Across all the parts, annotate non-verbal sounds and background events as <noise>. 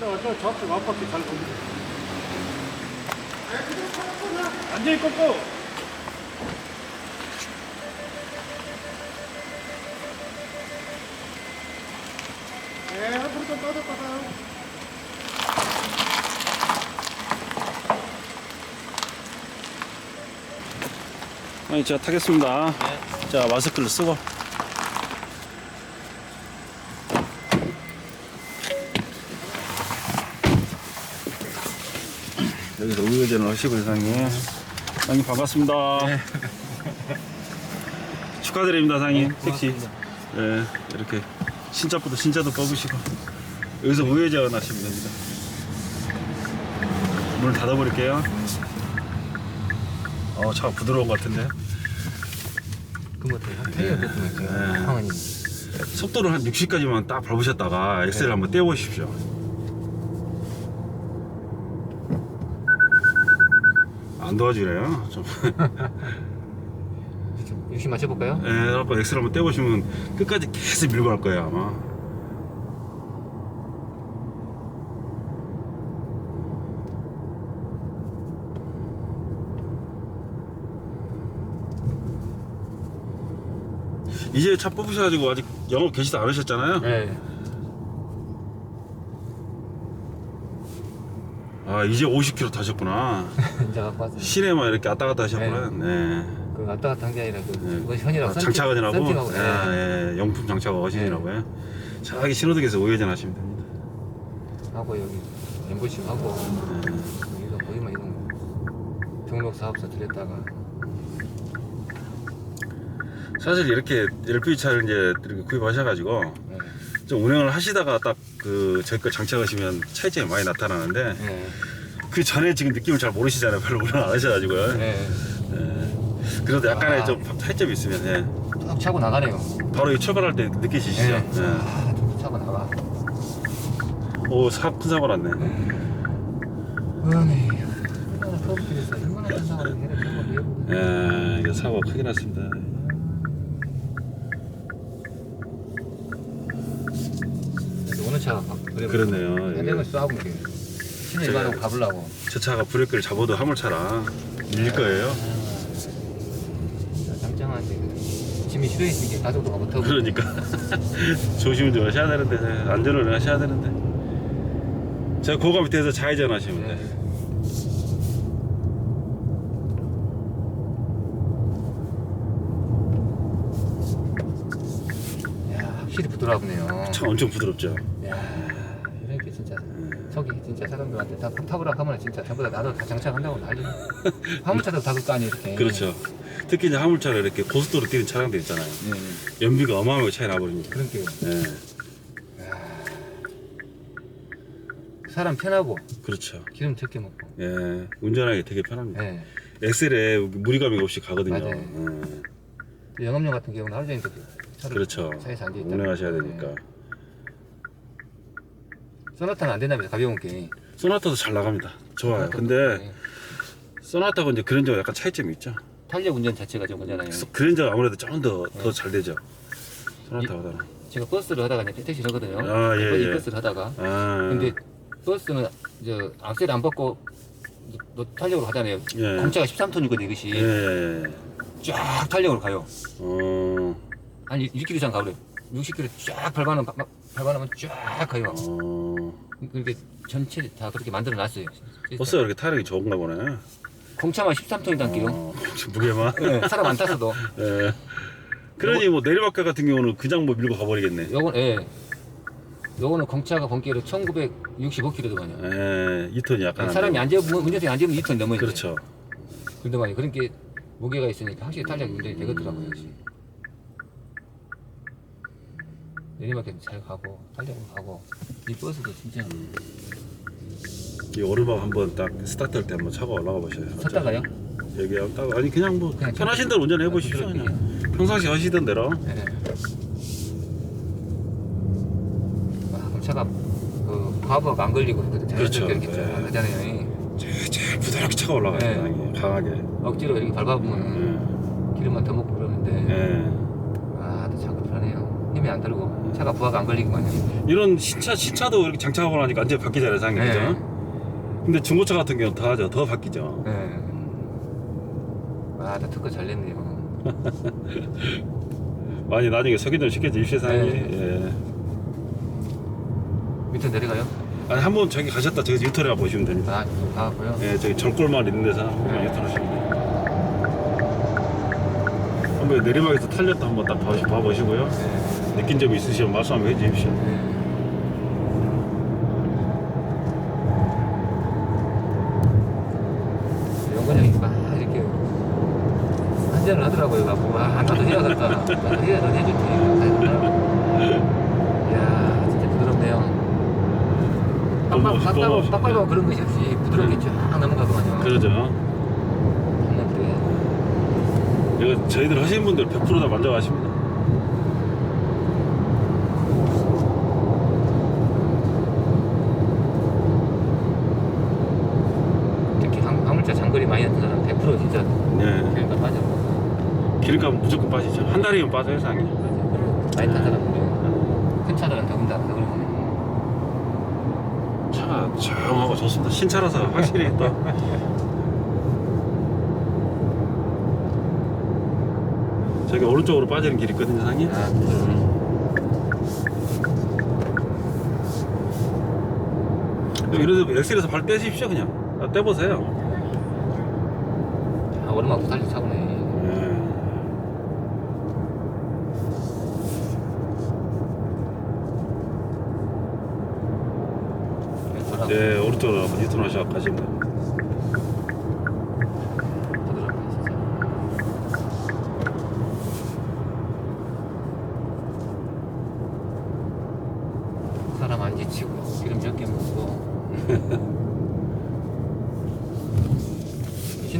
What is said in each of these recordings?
앞바퀴 앞바퀴 잘 돌리고 완전히 꺾고 네 앞으로 좀 빠졌다가 아니 제가 타겠습니다. 자 마스크를 쓰고 여기서 우회전을 하시고 사장님 사장님 반갑습니다. <laughs> 축하드립니다 사장님. 택시. 예 이렇게 신자부터 신자도 뽑으시고 여기서 우회전 하시면 됩니다. 문을 닫아버릴게요. 어 차가 부드러운 것 같은데. 그거 같아요. 타이어 뺐으면 네. 상황이. 속도를 한 60까지만 딱 밟으셨다가 엑셀을 한번 떼어보십시오 안 도와주네요 좀 <laughs> 역시 맞춰볼까요? 예, 그래갖고 엑셀 한번 떼보시면 끝까지 계속 밀고 갈 거예요 아마 이제 차 뽑으셔가지고 아직 영업 계시도 않으셨잖아요 네. 아 이제 50km 타셨구나 <laughs> 이제 갖고 왔어요. 시내만 이렇게 왔다 갔다 하셨구나 네. 그 왔다 갔다 한 게 아니라 그 네. 그거 현이라고 아, 장차관이라고 썬팅하고 네. 예, 예, 영품 장차가 어신이라고요 자기 신호등에서 우회전 하시면 됩니다 하고 여기 엠보싱 하고 예. 여기서 거기만 이동 등록 사업소 들렸다가 사실 이렇게 LPG 차를 이제 이렇게 구입하셔가지고 네. 좀 운행을 하시다가 딱 그 저희 거 장착하시면 차이점이 많이 나타나는데 네. 그 전에 지금 느낌을 잘 모르시잖아요. 별로 운행 안 하셔가지고요. 네. 예. 그래도 약간의 아. 좀 차이점이 있으면 예. 쭉 차고 나가네요. 바로 이 출발할 때 느끼시죠? 네. 예. 아, 쭉 차고 나가. 오, 사, 큰 사고 났네. 아니, 얼마나 서울길에서 얼마나 큰. 예, 이게 사고가 크게 났습니다. 오는 막 그래. 예. 해명을 쏘고 이렇게 신의 일반으로 가보려고. 저 차가 브레이크를 잡아도 화물차라 밀릴 거예요. 짱짱한데 짐이 실어있으니까 가족도 가못 타고. 그러니까 <laughs> 조심을 좀 하셔야 되는데 네, 안전을 하셔야 되는데 제가 고가 밑에서 좌회전 하시면 네. 돼요. 야, 확실히 부드럽네요. 차 엄청 부드럽죠. 야, 이렇게 진짜 저기 진짜 사람들한테 다 타보라 하면 진짜 전부 다 나도 다 장착한다고 난리. <laughs> 화물차도 다 그거 아니 이렇게. 그렇죠. 특히 이제 화물차를 이렇게 고속도로 뛰는 차량들 있잖아요. 네. 연비가 어마어마하게 차이 나버립니다. 그런 게 네, 사람 편하고 그렇죠. 기름 적게 먹고. 예, 운전하기 되게 편합니다. 네. 엑셀에 무리감이 없이 가거든요. 맞아요. 예, 영업용 같은 경우는 하루 종일 그렇게 차를 그렇죠. 차에서 앉아 있다. 운행하셔야 되니까. 소나타는 안 된다면서 가벼운 게. 소나타도 잘 나갑니다. 좋아요. 소나타도 근데 네. 소나타하고 이제 그랜저가 약간 차이점이 있죠. 탄력 운전 자체가 좀 그잖아요. 그랜저가 아무래도 조금 더 네. 더잘 되죠. 소나타보다는. 제가 버스를 하다가 이제 택시를 하거든요. 아, 예, 버스 예. 버스를 하다가. 아, 근데 버스는 저 악셀 안 받고 노 탄력으로 하잖아요. 예. 공차가 13톤이거든요, 이것이. 예, 예. 쫙 탄력으로 가요. 어, 한 1km 이상 가버려요. 60km 쫙 밟아놓으면, 막- 밟아놓으면 쫙 가요. 어, 그렇게 전체 다 그렇게 만들어 놨어요. 버스가 이렇게 타력이 좋은가 보네. 공차만 13톤이단 길요. 어, <laughs> 무게만. 네, 사람 안 탔어도. 예. <laughs> 그러니 뭐 내리막길 같은 경우는 그냥 뭐 밀고 가버리겠네. 요건, 예. 요거는 공차가 본기로 1965km더만요. 예, 2톤이 약간. 안 사람이 되고. 앉아, 운전석에 앉으면 2톤 넘어요. 그렇죠. 그런데 그런 게 무게가 있으니까 확실히 탄력이 운전이 되겠더라고요, 역시. 내리막길 잘 가고, 탄력으로 가고. 이 버스도 진짜. 이 오르막 한번 딱 스타트할 때 한번 차가 올라가 보셔요. 섰다가요? 여기 딱 아니 그냥 뭐 그냥 편하신 대로 운전해 보십시오. 그냥 평상시 하시던 대로. 네. 아, 그럼 차가 그 과부하가 안 걸리고 그렇죠. 자연스럽게 이렇게 네. 쫙 가잖아요. 제일, 제일 부드럽게 차가 올라가요. 네. 강하게. 억지로 이렇게 밟아보면 예. 기름만 더 먹고 그러는데 예. 아, 소음이 안 들고 차가 부하가 안 걸리기만요. 이런 신차 신차도 이렇게 장착하고 나니까 완전히 바뀌잖아요, 사장님. 네. 그죠? 근데 중고차 같은 경우는 더 하죠. 더 바뀌죠. 네. 와, 나 특허 잘 냈네요. <laughs> 많이 나중에 소개 좀 시켜주십시오, 사장님. 네. 예. 밑에 내려가요? 아니 한 번 저기 가셨다 저기 유턴해 보시면 됩니다. 아, 가고요. 예, 저기 정골만 있는 데서 한번 유턴하시면 돼요. 한번 내리막에서 탈렸다 한번 딱 봐, 봐보시고요. 네. 느낀 점 있으시면 말씀 한번 해주십시오. 네. 영건형이 막 이렇게 한잔을 하더라고요. 막, 와, 나도 해야겠다. 나도 넌 해줄게. 이야, 진짜 부드럽네요. 또 빡빡, 멋있- 또 빡빡, 멋있- 빡빡하고 그런 것이 없이 부드럽게 쫙 넘어가더만요. 그러죠. 했는데. 이거 저희들 하시는 분들 100%다 만져가십니다. 특히 한- 사람 100% 진짜 네. 길가 빠져. 기름값 무조건 빠지죠. 한 달이면 빠져요, 상이. 많이 탄 사람들은 큰 차들은 더군다나 더 그러거든요. 차가 조용하고 좋습니다. 신차라서 확실히 또. <laughs> 저기 오른쪽으로 빠지는 길이 있거든요, 상이. 아, 음. 이래도 엑셀에서 발 떼십시오, 그냥. 아, 떼보세요. 아, 오르막 달리 차고네. 네. 돌아. 네, 오른쪽으로 한번 유턴하셔서 가시면 진짜. 사람 안 지치고 기름 적게 먹고 <laughs>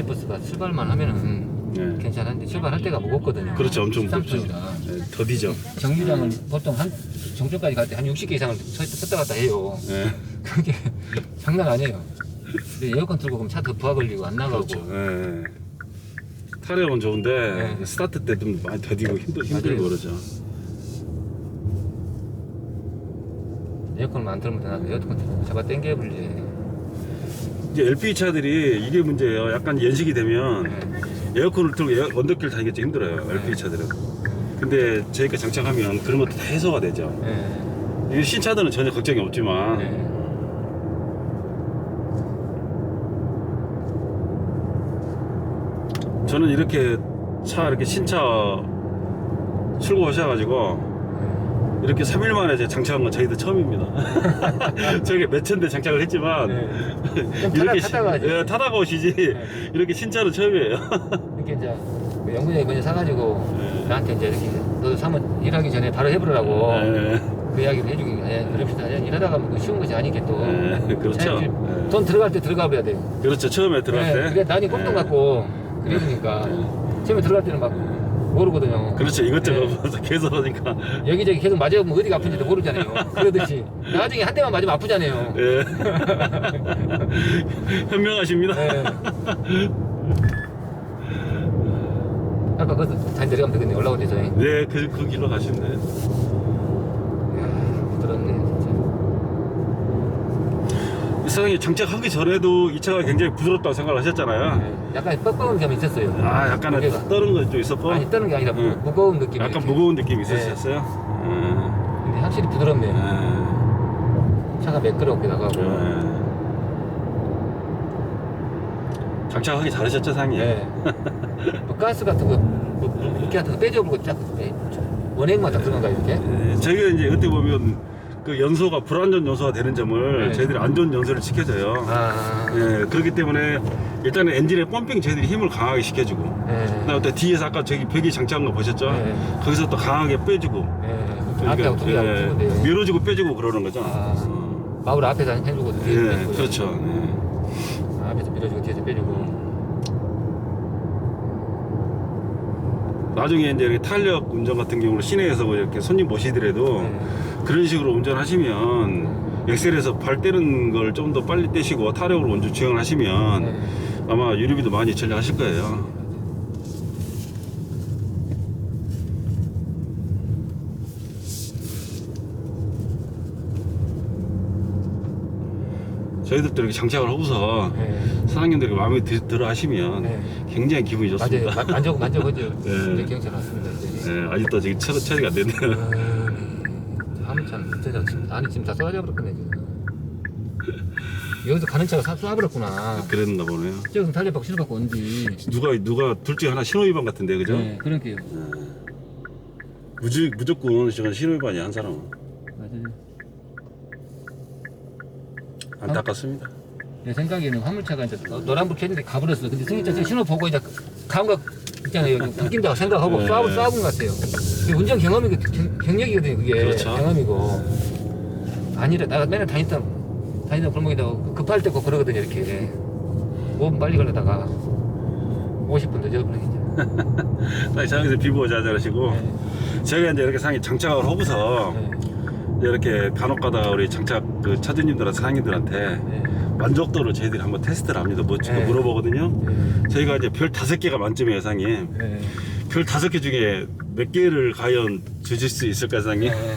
시내버스가 출발만 하면은 네. 괜찮은데 출발할 때가 무겁거든요. 그렇죠, 엄청 무겁죠. 13톤이라. 네, 더디죠. 정류장을 보통 한 정점까지 갈 때 한 60개 이상을 서- 섰다 갔다 해요. 네. <laughs> 그게 장난 아니에요. 근데 에어컨 틀고 그럼 차 더 부하 걸리고 안 나가고. 그렇죠. 네. 타력은 좋은데 네. 스타트 때 좀 많이 더디고 힘들, 힘들고 맞아요. 그러죠. 에어컨만 안 틀면 되나 에어컨 잡아 당겨버리지. 이제 LPG 차들이 이게 문제예요. 약간 연식이 되면 네. 에어컨을 틀고 에어, 언덕길 다니기 좀 힘들어요. 네. LPG 차들은. 근데 저희가 장착하면 그런 것도 다 해소가 되죠. 네. 이 신차들은 전혀 걱정이 없지만 네. 저는 이렇게 차 이렇게 신차 출고하셔가지고 이렇게 3일 만에 제가 장착한 건 저희도 처음입니다. <laughs> 저희가 몇 천 대 장착을 했지만 네. <laughs> 타다, 이렇게 타다가 시- 예, 타다가 오시지 이렇게 신차는 처음이에요. <laughs> 이렇게 이제 그 영분이 먼저 사가지고 네. 나한테 이제 이렇게 너도 사면 일하기 전에 바로 해보라고 예, 그 이야기를 해주기 예, 그럽시다. 예, 일하다가 뭐 쉬운 것이 아니게 또 예, 그렇죠. 예. 돈 들어갈 때 들어가 봐야 돼요. 그렇죠. 처음에 들어갈 때. 네, 그래 난이 꼼돈 예. 갖고 그러니까 처음에 들어갈 때는 막 모르거든요. 그렇죠. 이것저것 네. 계속 하니까. 여기저기 계속 맞아보면 어디가 아픈지도 모르잖아요. 그러듯이 <laughs> 나중에 한 대만 맞으면 아프잖아요. 예. <laughs> 현명하십니다. 네. 아까 그 다시 내려가면 되겠네 이야 네, 그, 그 길로 가시면 돼요. 부드럽네 이사장님 장착하기 전에도 이 차가 굉장히 부드럽다고 생각을 하셨잖아요. 네. 약간 뻑뻑한 감이 있었어요. 아, 약간의 무게가. 떠는 거좀 있었고. 아니 떠는 게 아니라 무- 응. 무거운 느낌. 약간 무거운 느낌이 있으셨어요? 음, 근데 확실히 부드럽네요. 음, 차가 매끄럽게 나가고. 음. 장착하기 잘하셨죠, 상님? 네. <laughs> 뭐 가스 같은 거, 뭐, 뭐 이렇게 같은 거 빼줘보고 쫙 빼- 딱 들어간가 이렇게. 네, 저희가 이제 어떻게 보면 그 연소가 불안전 연소가 되는 점을 네. 저희들이 안전 연소를 지켜줘요. 아. 예, 그렇기 때문에 일단은 엔진의 펌핑 저희들이 힘을 강하게 시켜주고 네. 그다음에 또 뒤에서 아까 저기 벽이 장착한 거 보셨죠? 네. 거기서 또 강하게 빼주고 네. 앞에하고 두 개하고 예. 밀어주고 빼주고 그러는 거죠. 아. 어. 마울 앞에서 해주고 뒤에서 예, 빼주고. 그렇죠. 예. 아, 앞에서 밀어주고 뒤에서 빼주고. 나중에 이제 이렇게 탄력 운전 같은 경우는 시내에서 뭐 이렇게 손님 모시더라도 네. 그런 식으로 운전하시면 엑셀에서 발 떼는 걸 좀 더 빨리 떼시고 타력으로 운전 주행을 하시면 네. 아마 유류비도 많이 절약하실 거예요. 저희들도 이렇게 장착을 하고서 네. 사장님들이 마음에 드, 들어 하시면 네. 굉장히 기분이 좋습니다. 맞아요. 만족, 만족하죠. <laughs> 네. 이제 경찰 왔습니다. 이제. 네, 아직도 지금 처리가 안 됐네요. 어, 안에 지금 다 쏟아져 버렸네 지금. 여기서 가는 차가 사- 쏟아버렸구나. 그랬나 보네요. 저기서 달려박 신어갖고 온지. 누가 누가 둘 중에 하나 신호 위반 같은데 그죠? 네, 그러게요. 무지, 무조건 저건 신호 위반이 한 사람은 맞아요. 안타깝습니다. 내 생각에는 화물차가 이제 노- 노란불 켰는데 가버렸어. 근데 승희차 저 신호 보고 이제 감각 있잖아요. 웃긴다고 생각하고 네. 쏴, 쏴본 것 같아요. 이게 운전 경험이 경, 경력이거든요. 그게 그렇죠. 경험이고 아니라 나 맨날 다니다 다니다 골목에다 급할 때꼭 그러거든요. 이렇게 5분 빨리 가려다가 50분 늦어버리겠죠. 딱 상에서 비보자 잘하시고 네. 저희가 이제 이렇게 상에 장착을 하고서 네. 이렇게 간혹가다 우리 장착 그 차주님들한 사장님들한테 네. 만족도를 저희들이 한번 테스트를 합니다. 뭐 지금 네. 물어보거든요. 네. 저희가 이제 별 다섯 개가 만점이에요, 사장님. 네. 별 다섯 개 중에 몇 개를 과연 주실 수 있을까요, 사장님? 네.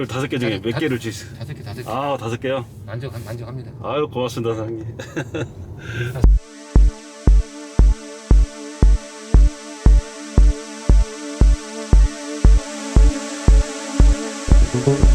별 다섯 개 중에 다섯- 몇 다- 개를 주실? 다섯 개 다섯 개 아, 다섯 개요? 만족 만족합니다. 아유, 고맙습니다, 사장님. <laughs> <laughs>